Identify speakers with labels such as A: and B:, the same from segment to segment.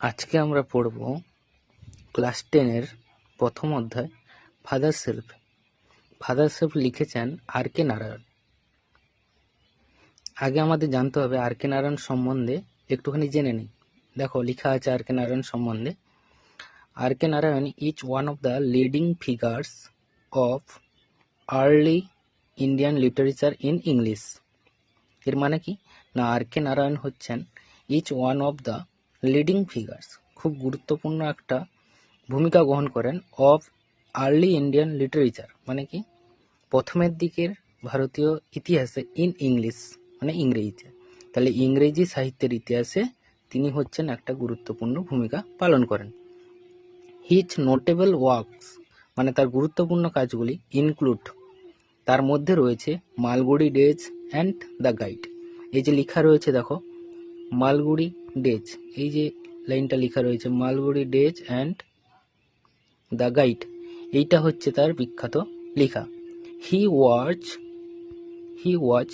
A: আজকে আমরা পড়ব ক্লাস টেনের প্রথম অধ্যায় ফাদার সেলফ ফাদার সেলফ লিখেছেন আর কে নারায়ণ। আগে আমাদের জানতে হবে আর কে নারায়ণ সম্বন্ধে, একটুখানি জেনে নিই। দেখো, লেখা আছে আর কে নারায়ণ সম্বন্ধে। R K Narayan is one of the leading figures of early Indian literature in English এর মানে কি? না, আর কে নারায়ণ হচ্ছেন is one of the leading figures খুব গুরুত্বপূর্ণ একটা ভূমিকা গ্রহণ করেন অফ আর্লি ইন্ডিয়ান লিটারেচার মানে কি? প্রথমের দিকের ভারতীয় ইতিহাসে ইন ইংলিশ মানে ইংরেজিতে। তাহলে ইংরেজি সাহিত্যের ইতিহাসে তিনি হচ্ছেন একটা গুরুত্বপূর্ণ ভূমিকা পালন করেন। হিজ নোটেবল ওয়ার্কস মানে তার গুরুত্বপূর্ণ কাজগুলি ইনক্লুড তার মধ্যে রয়েছে Malgudi days and the guide এই যে লেখা রয়েছে দেখো, মালগুড়ি ডেজ এই যে লাইনটা লেখা রয়েছে Malgudi days and the guide এইটা হচ্ছে তার বিখ্যাত লেখা। He watch he watch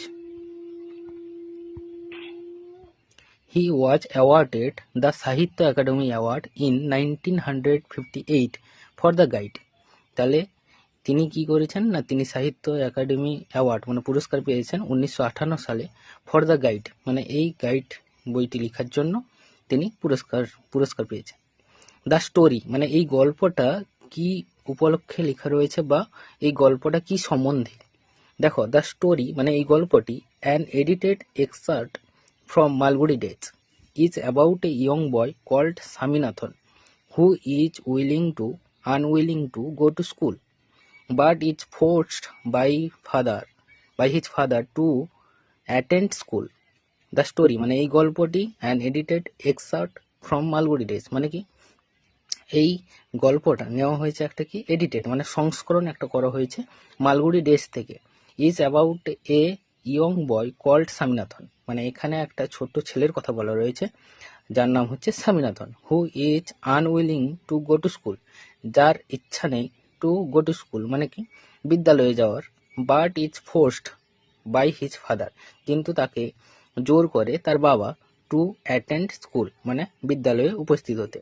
A: he was awarded the Sahitya Akademi award in nineteen hundred fifty eight for the guide তাহলে তিনি কি করেছেন না তিনি সাহিত্য একাডেমি অ্যাওয়ার্ড মানে পুরস্কার পেয়েছেন উনিশশো সালে ফর দ্য গাইড মানে এই গাইড বইটি লেখার জন্য তিনি পুরস্কার পুরস্কার পেয়েছেন। দ্য স্টোরি মানে এই গল্পটা কি উপলক্ষে লেখা রয়েছে বা এই গল্পটা কি সম্বন্ধে? দেখো, দ্য স্টোরি মানে এই গল্পটি an edited excerpt from Malgudi days is about a young boy called Swaminathan who is willing to unwilling to go to school but is forced by father by his father to attend school. The story মানে এই গল্পটি and edited excerpt from Malgudi days মানে কি? এই গল্পটা নেওয়া হয়েছে একটা কি? এডিটেড মানে সংস্করণ একটা করা হয়েছে মালগুড়ি ডেজ থেকে। Is about a young boy called Swaminathan মানে এখানে একটা ছোট্ট ছেলের কথা বলা রয়েছে, যার নাম হচ্ছে Swaminathan who is unwilling to go to school যার ইচ্ছা নেই টু গো টু স্কুল মানে কি? বিদ্যালয়ে যাওয়ার but is forced by his father কিন্তু তাকে জোর করে তার বাবা টু অ্যাটেন্ড স্কুল মানে বিদ্যালয়ে উপস্থিত হতে।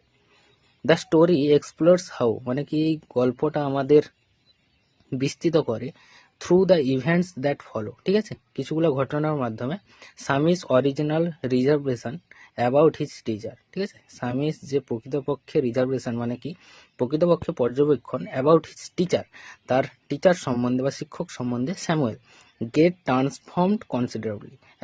A: দ্য স্টোরি এক্সপ্লোরস হাউ মানে কি এই গল্পটা আমাদের বিস্তৃত করে through the events that follow ঠিক আছে? কিছুগুলো ঘটনার মাধ্যমে Swami's original reservation about his teacher ঠিক আছে? সামিস যে প্রকৃতপক্ষে রিজার্ভেশন মানে কি? প্রকৃতপক্ষে পর্যবেক্ষণ অ্যাবাউট হিজ টিচার তার টিচার সম্বন্ধে বা শিক্ষক সম্বন্ধে স্যামুয়েল গেট ট্রান্সফর্মড কনসিডারেবলি